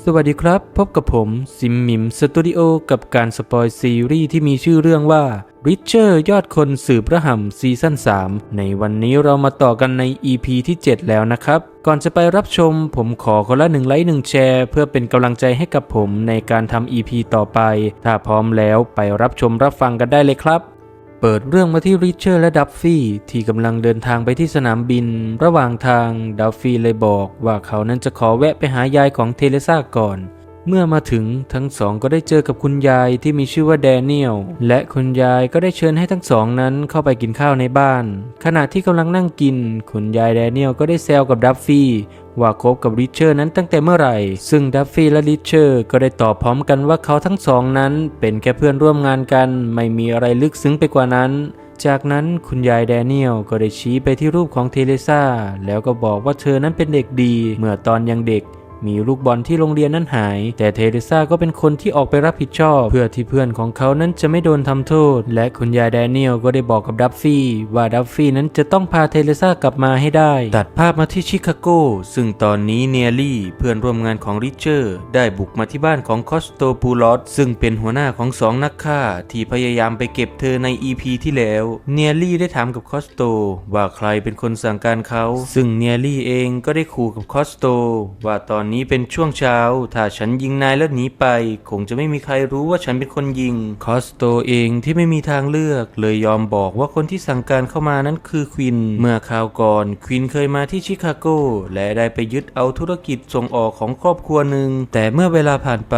สวัสดีครับ พบกับผม ซิมมิมสตูดิโอกับการสปอยซีรีส์ที่มีชื่อเรื่องว่า Richer ยอดคนสืบระห่ำซีซั่น3 ในวันนี้เรามาต่อกันใน EP ที่ 7 แล้วนะครับ ก่อนจะไปรับชม ผมขอคนละหนึ่งไลค์หนึ่งแชร์ เพื่อเป็นกำลังใจให้กับผมในการทำ EP ต่อไป ถ้าพร้อมแล้วไปรับชมรับฟังกันได้เลยครับ เปิดเรื่องมาที่ริชเชอร์และดัฟฟี่ที่กำลังเดินทางไปที่สนามบิน ระหว่างทางดัฟฟี่เลยบอกว่าเขานั้นจะขอแวะไปหายายของเทเลซ่าก่อน เมื่อมาถึงทั้งสองก็ได้เจอกับคุณยายที่มีชื่อว่าแดเนียลและคุณยายก็ได้เชิญให้ทั้งสองนั้นเข้าไปกินข้าวในบ้าน ขณะที่กำลังนั่งกิน คุณยายแดเนียลก็ได้แซวกับดัฟฟี่ว่าคบกับริชเชอร์นั้นตั้งแต่เมื่อไหร่ ซึ่งดัฟฟี่และริชเชอร์ก็ได้ตอบพร้อมกันว่าเขาทั้งสองนั้นเป็นแค่เพื่อนร่วมงานกัน ไม่มีอะไรลึกซึ้งไปกว่านั้น จากนั้นคุณยายแดเนียลก็ได้ชี้ไปที่รูปของเทเลซ่าแล้วก็บอกว่าเธอนั้นเป็นเด็กดี เมื่อตอนยังเด็ก มีลูกบอลที่โรงเรียนนั้นหาย แต่เทเรซาก็เป็นคนที่ออกไปรับผิดชอบ เพื่อที่เพื่อนของเขานั้นจะไม่โดนทำโทษ และคุณยายแดเนียลก็ได้บอกกับดัฟฟี่ว่าดัฟฟี่นั้นจะต้องพาเทเรซากลับมาให้ได้ ตัดภาพมาที่ชิคาโก ซึ่งตอนนี้เนียลี่เพื่อนร่วมงานของริชเชอร์ ได้บุกมาที่บ้านของคอสโตปูลอสซึ่งเป็นหัวหน้าของสองนักฆ่า ที่พยายามไปเก็บเธอใน EP ที่แล้วเนียลี่ได้ถามกับคอสโต ว่าใครเป็นคนสั่งการเขา ซึ่งเนียลี่เองก็ได้ขู่กับคอสโต ว่าตอนนี้เป็นช่วงเช้า ถ้าฉันยิงนายแล้วหนีไป คงจะไม่มีใครรู้ว่าฉันเป็นคนยิง คอสโตเองที่ไม่มีทางเลือก เลยยอมบอกว่าคนที่สั่งการเข้ามานั้นคือควิน เมื่อคราวก่อนควินเคยมาที่ชิคาโก และได้ไปยึดเอาธุรกิจส่งออกของครอบครัวหนึ่ง แต่เมื่อเวลาผ่านไป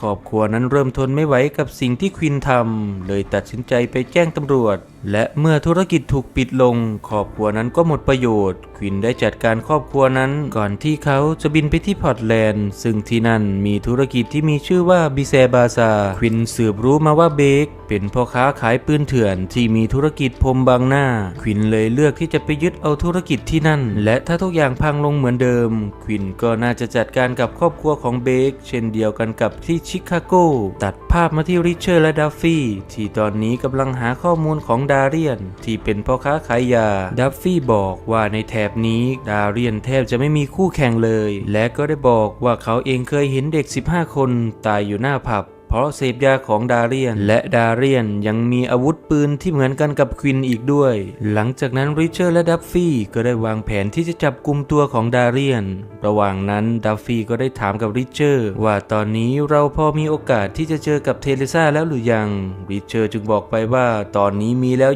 ครอบครัวนั้นเริ่มทนไม่ไหวกับสิ่งที่ควินทำเลยตัดสินใจไปแจ้งตำรวจ และเมื่อธุรกิจถูกปิดลง ครอบครัวนั้นก็หมดประโยชน์ ควินได้จัดการครอบครัวนั้นก่อนที่เขาจะบินไปที่พอร์ตแลนด์ ซึ่งที่นั่นมีธุรกิจที่มีชื่อว่าบิเซบาซาควินสืบรู้มาว่าเบคเป็นพ่อค้าขายปืนเถื่อนที่มีธุรกิจพรมบางหน้า ควินเลยเลือกที่จะไปยึดเอาธุรกิจที่นั่น และถ้าทุกอย่างพังลงเหมือนเดิม ควินก็น่าจะจัดการกับครอบครัวของเบคเช่นเดียวกันกับที่ชิคาโก ตัดภาพมาที่ริชเชอร์และดัฟฟี่ที่ตอนนี้กำลังหาข้อมูลของดาเรียน ที่เป็นพ่อค้าขายยา ดัฟฟี่บอกว่าในแถบนี้ดาเรียนแทบจะไม่มีคู่แข่งเลย และก็ได้บอกว่าเขาเองเคยเห็นเด็ก 15 คนตายอยู่หน้าผับ เพราะเสพยาของดาเรียน และดาเรียนยังมีอาวุธปืนที่เหมือนกันกับควินอีกด้วย หลังจากนั้นริชเชอร์และดัฟฟี่ก็ได้วางแผนที่จะจับกลุ่มตัวของดาเรียน ระหว่างนั้นดัฟฟี่ก็ได้ถามกับริชเชอร์ว่าตอนนี้เราพอมีโอกาสที่จะเจอกับเทเลซ่าแล้วหรือยัง ริชเชอร์จึงบอกไปว่าตอนนี้มีแล้ว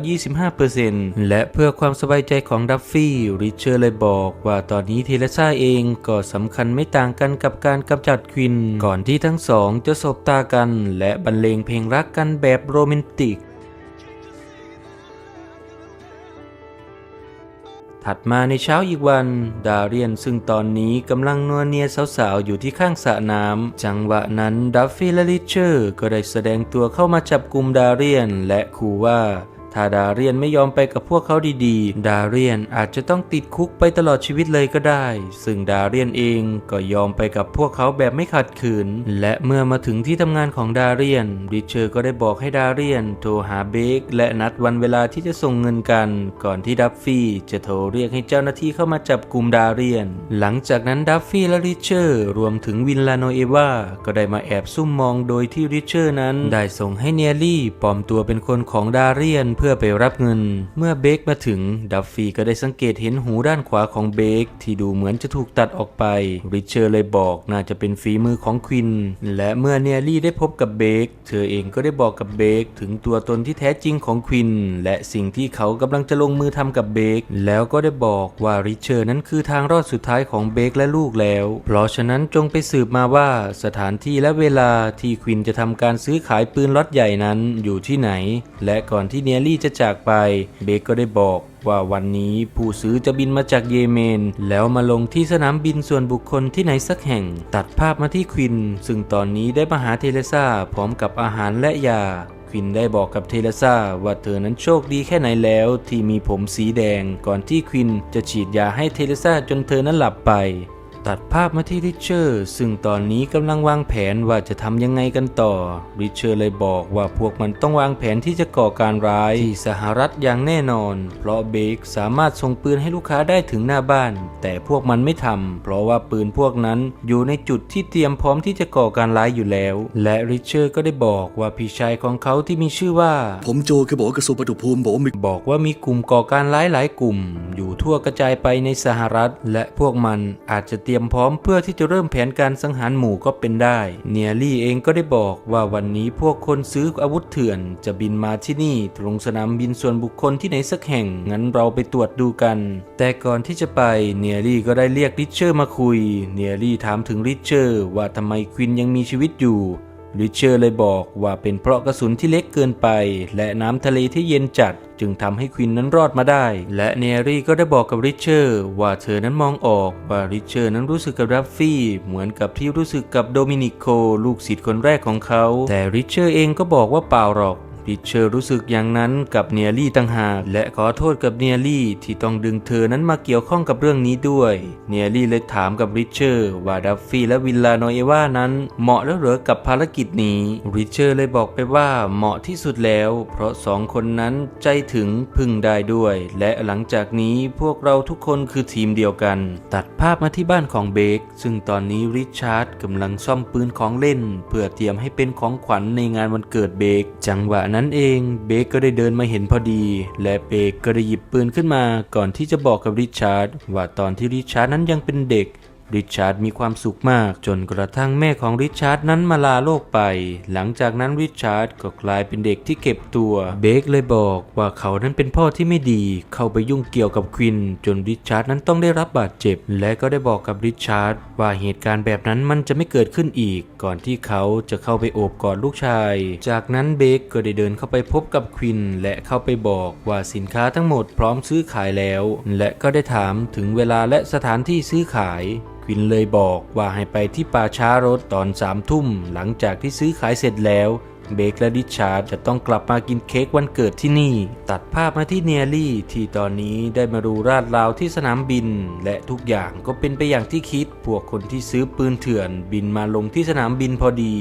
25%และเพื่อความสบายใจของดัฟฟี่ริชเชอร์เลยบอกว่าตอนนี้เทเลซ่าเองก็สำคัญไม่ต่างกันกับการกำจัดควิน ก่อนที่ทั้งสองจะสบตากันและบรรเลงเพลงรักกันแบบโรแมนติก ถัดมาในเช้าอีกวัน ดาเรียนซึ่งตอนนี้กำลังนัวเนียสาวๆ อยู่ที่ข้างสระน้ำ จังหวะนั้นดัฟฟี่และลิเชอร์ก็ได้แสดงตัวเข้ามาจับกลุ่มดาเรียนและขู่ว่า ถ้าดาเรียนไม่ยอมไปกับพวกเขาดีๆ ดาเรียนอาจจะต้องติดคุกไปตลอดชีวิตเลยก็ได้ ซึ่งดาเรียนเองก็ยอมไปกับพวกเขาแบบไม่ขัดขืน และเมื่อมาถึงที่ทำงานของดาเรียนริชเชอร์ก็ได้บอกให้ดาเรียน โทรหาเบคและนัดวันเวลาที่จะส่งเงินกัน ก่อนที่ดัฟฟี่จะโทรเรียกให้เจ้าหน้าที่เข้ามาจับกลุ่มดาเรียน หลังจากนั้นดัฟฟี่และริชเชอร์รวมถึงวินลาโนเอวาก็ได้มาแอบซุ่มมองโดยที่ริชเชอร์นั้น ได้ส่งให้เนียลี่ปลอมตัวเป็นคนของดาเรียนเพื่อพื่อไปรับเงิน เมื่อเบคมาถึง ดัฟฟี่ก็ได้สังเกตเห็นหูด้านขวาของเบคที่ดูเหมือนจะถูกตัดออกไป ริชเชอร์เลยบอกน่าจะเป็นฝีมือของควิน และเมื่อเนียลี่ได้พบกับเบค เธอเองก็ได้บอกกับเบคถึงตัวตนที่แท้จริงของควิน และสิ่งที่เขากำลังจะลงมือทำกับเบค แล้วก็ได้บอกว่าริชเชอร์นั้นคือทางรอดสุดท้ายของเบคและลูกแล้ว เพราะฉะนั้นจงไปสืบมาว่าสถานที่และเวลาที่ควินจะทำการซื้อขายปืนล็อตใหญ่นั้นอยู่ที่ไหน และก่อนที่เนียลี่จะจากไป เบคก็ได้บอกว่าวันนี้ผู้ซื้อจะบินมาจากเยเมน แล้วมาลงที่สนามบินส่วนบุคคลที่ไหนสักแห่ง ตัดภาพมาที่ควิน ซึ่งตอนนี้ได้มาหาเทเลซ่าพร้อมกับอาหารและยาควินได้บอกกับเทเลซ่าว่าเธอนั้นโชคดีแค่ไหนแล้วที่มีผมสีแดง ก่อนที่ควินจะฉีดยาให้เทเลซ่าจนเธอนั้นหลับไป ตัดภาพมาที่ริชเชอร์ซึ่งตอนนี้กำลังวางแผนว่าจะทำยังไงกันต่อ ริชเชอร์เลยบอกว่าพวกมันต้องวางแผนที่จะก่อการร้ายที่สหรัฐอย่างแน่นอน เพราะเบคสามารถส่งปืนให้ลูกค้าได้ถึงหน้าบ้าน แต่พวกมันไม่ทำเพราะว่าปืนพวกนั้นอยู่ในจุดที่เตรียมพร้อมที่จะก่อการร้ายอยู่แล้ว และริชเชอร์ก็ได้บอกว่าพี่ชายของเขาที่มีชื่อว่า ผมโจเคยบอกว่ากระทรวงปฐมภูมิบอกว่ามีบอกว่ามีกลุ่มก่อการร้ายหลายกลุ่ม อยู่ทั่วกระจายไปในสหรัฐ และพวกมันอาจจะเตรียมียมพร้อมเพื่อที่จะเริ่มแผนการสังหารหมู่ก็เป็นได้ เนียรี่เองก็ได้บอกว่าวันนี้พวกคนซื้ออาวุธเถื่อน จะบินมาที่นี่ตรงสนามบินส่วนบุคคลที่ไหนสักแห่ง งั้นเราไปตรวจดูกัน แต่ก่อนที่จะไปเนียรี่ก็ได้เรียกริชเชอร์มาคุย เนียรี่ถามถึงริชเชอร์ว่าทำไมควินยังมีชีวิตอยู่ ริชเชอร์เลยบอกว่าเป็นเพราะกระสุนที่เล็กเกินไป และน้ำทะเลที่เย็นจัดจึงทำให้ควินนั้นรอดมาได้ และเนรี่ก็ได้บอกกับริชเชอร์ว่าเธอนั้นมองออกว่าริชเชอร์นั้นรู้สึกกับรัฟฟี่เหมือนกับที่รู้สึกกับโดมินิโค ลูกศิษย์คนแรกของเขา แต่ริชเชอร์เองก็บอกว่าเปล่าหรอก ริชเชอร์รู้สึกอย่างนั้นกับเนียรี่ต่างหากและขอโทษกับเนียรี่ที่ต้องดึงเธอนั้นมาเกี่ยวข้องกับเรื่องนี้ด้วย เนียรี่เลยถามกับริชเชอร์ว่าดัฟฟี่และวิลลาโนเอวานั้นเหมาะแล้วเหรอกับภารกิจนี้ริชเชอร์เลยบอกไปว่าเหมาะที่สุดแล้ว เพราะสองคนนั้นใจถึงพึงได้ด้วย และหลังจากนี้พวกเราทุกคนคือทีมเดียวกัน ตัดภาพมาที่บ้านของเบคซึ่งตอนนี้ริชาร์ดกำลังซ่อมปืนของเล่น เพื่อเตรียมให้เป็นของขวัญในงานวันเกิดเบคจังหวะนั้นนั่นเองเบคก็ได้เดินมาเห็นพอดี และเบคก็ได้หยิบปืนขึ้นมาก่อนที่จะบอกกับริชาร์ดว่าตอนที่ริชาร์ดนั้นยังเป็นเด็ก ริชาร์ดมีความสุขมากจนกระทั่งแม่ของริชาร์ดนั้นมาลาโลกไป หลังจากนั้นริชาร์ดก็กลายเป็นเด็กที่เก็บตัว เบคเลยบอกว่าเขานั้นเป็นพ่อที่ไม่ดี เข้าไปยุ่งเกี่ยวกับควิน จนริชาร์ดนั้นต้องได้รับบาดเจ็บ และก็ได้บอกกับริชาร์ดว่าเหตุการณ์แบบนั้นมันจะไม่เกิดขึ้นอีก ก่อนที่เขาจะเข้าไปโอบกอดลูกชาย จากนั้นเบคก็ได้เดินเข้าไปพบกับควิน และเข้าไปบอกว่าสินค้าทั้งหมดพร้อมซื้อขายแล้ว และก็ได้ถามถึงเวลาและสถานที่ซื้อขาย ควินเลยบอกว่าให้ไปที่ป่าช้ารถตอนสามทุ่มหลังจากที่ซื้อขายเสร็จแล้วเบคและดิชาร์ดจะต้องกลับมากินเค้กวันเกิดที่นี่ ตัดภาพมาที่เนียรี่ที่ตอนนี้ได้มาดูราดราวที่สนามบิน และทุกอย่างก็เป็นไปอย่างที่คิด พวกคนที่ซื้อปืนเถื่อน บินมาลงที่สนามบินพอดี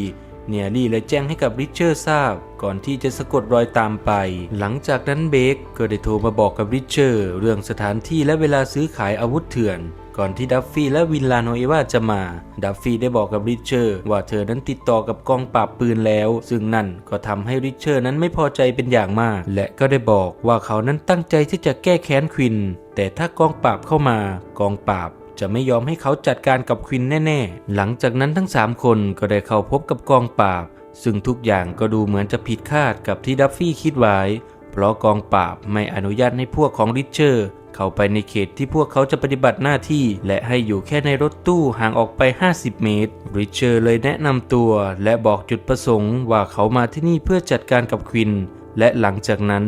เนียรี่เลยแจ้งให้กับริชเชอร์ทราบ ก่อนที่จะสะกดรอยตามไป หลังจากนั้นเบคก็ได้โทรมาบอกกับริชเชอร์เรื่องสถานที่และเวลาซื้อขายอาวุธเถื่อน ก่อนที่ดัฟฟี่และวินลาโนเอวาจะมา ดัฟฟี่ได้บอกกับริชเชอร์ว่าเธอนั้นติดต่อกับกองปราบปืนแล้ว ซึ่งนั่นก็ทำให้ริชเชอร์นั้นไม่พอใจเป็นอย่างมาก และก็ได้บอกว่าเขานั้นตั้งใจที่จะแก้แค้นควิน แต่ถ้ากองปราบเข้ามากองปราบจะไม่ยอมให้เขาจัดการกับควินแน่ ๆ หลังจากนั้นทั้ง 3 คนก็ได้เข้าพบกับกองปราบ ซึ่งทุกอย่างก็ดูเหมือนจะผิดคาดกับที่ดัฟฟี่คิดไว้ เพราะกองปราบไม่อนุญาตให้พวกของริชเชอร์ เข้าไปในเขตที่พวกเขาจะปฏิบัติหน้าที่ และให้อยู่แค่ในรถตู้ห่างออกไป 50 เมตร ริชเชอร์เลยแนะนำตัว และบอกจุดประสงค์ว่าเขามาที่นี่เพื่อจัดการกับควิน และหลังจากนั้น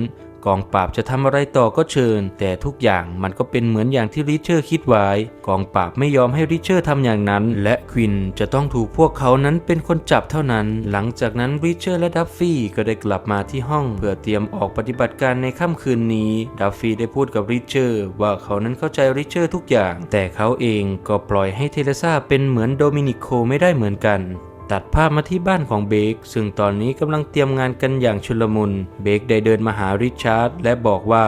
กองปราบจะทำอะไรต่อก็เชิญ แต่ทุกอย่างมันก็เป็นเหมือนอย่างที่ริชเชอร์คิดไว้ กองปราบไม่ยอมให้ริชเชอร์ทำอย่างนั้น และควินจะต้องถูกพวกเขานั้นเป็นคนจับเท่านั้น หลังจากนั้นริชเชอร์และดัฟฟี่ก็ได้กลับมาที่ห้อง เพื่อเตรียมออกปฏิบัติการในค่ำคืนนี้ ดัฟฟี่ได้พูดกับริชเชอร์ว่าเขานั้นเข้าใจริชเชอร์ทุกอย่าง แต่เขาเองก็ปล่อยให้เทเลซ่าเป็นเหมือนโดมินิโคไม่ได้เหมือนกัน ตัดภาพมาที่บ้านของเบคซึ่งตอนนี้กำลังเตรียมงานกันอย่างชุลมุน เบคได้เดินมาหาริชาร์ดและบอกว่า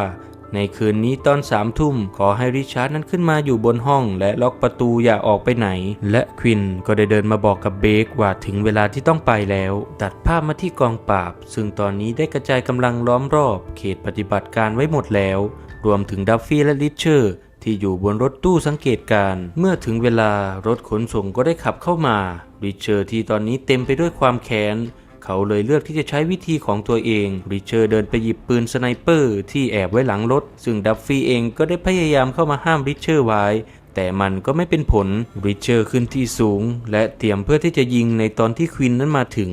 ในคืนนี้ตอนสามทุ่มขอให้ริชาร์ดนั้นขึ้นมาอยู่บนห้อง และล็อกประตูอย่าออกไปไหน และควินก็ได้เดินมาบอกกับเบคว่าถึงเวลาที่ต้องไปแล้ว ตัดภาพมาที่กองปราบ ซึ่งตอนนี้ได้กระจายกำลังล้อมรอบ เขตปฏิบัติการไว้หมดแล้ว รวมถึงดัฟฟี่และริชเชอร์ที่อยู่บนรถตู้สังเกตการ์เมื่อถึงเวลารถขนส่งก็ได้ขับเข้ามา ริชเชอร์ที่ตอนนี้เต็มไปด้วยความแค้นเขาเลยเลือกที่จะใช้วิธีของตัวเอง ริชเชอร์เดินไปหยิบปืนสไนเปอร์ที่แอบไว้หลังรถ ซึ่งดัฟฟี่เองก็ได้พยายามเข้ามาห้ามริชเชอร์ไว้ แต่มันก็ไม่เป็นผลริชเชอร์ขึ้นที่สูง และเตรียมเพื่อที่จะยิงในตอนที่ควินนั้นมาถึง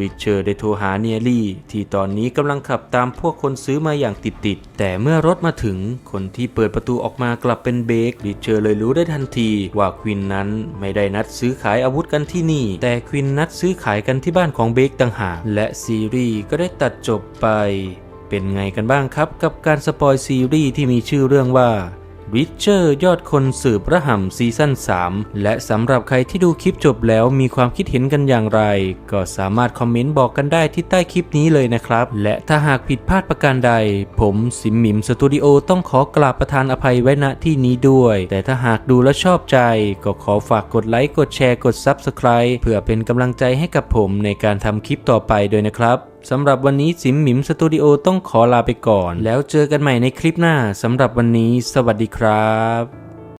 ริชเชอร์ได้โทรหาเนียรี่ ที่ตอนนี้กำลังขับตามพวกคนซื้อมาอย่างติดๆแต่เมื่อรถมาถึง คนที่เปิดประตูออกมากลับเป็นเบคริชเชอร์เลยรู้ได้ทันที ว่าควินนั้นไม่ได้นัดซื้อขายอาวุธกันที่นี่ แต่ควินนัดซื้อขายกันที่บ้านของเบคต่างหากและซีรีส์ก็ได้ตัดจบไป เป็นไงกันบ้างครับ กับการสปอยซีรีส์ที่มีชื่อเรื่องว่า วิเชอร์ยอดคนสืบระห่ำซีซั่น 3 และสำหรับใครที่ดูคลิปจบแล้วมีความคิดเห็นกันอย่างไร ก็สามารถคอมเมนต์บอกกันได้ที่ใต้คลิปนี้เลยนะครับ และถ้าหากผิดพลาดประการใด ผมสิมหมิมสตูดิโอต้องขอกราบประทานอภัยไว้ณที่นี้ด้วย แต่ถ้าหากดูและชอบใจ ก็ขอฝากกดไลค์กดแชร์กด Subscribe เพื่อเป็นกำลังใจให้กับผมในการทำคลิปต่อไปด้วยนะครับ สำหรับวันนี้สิมหมิมสตูดิโอต้องขอลาไปก่อน แล้วเจอกันใหม่ในคลิปหน้าสำหรับวันนี้ สวัสดีครับ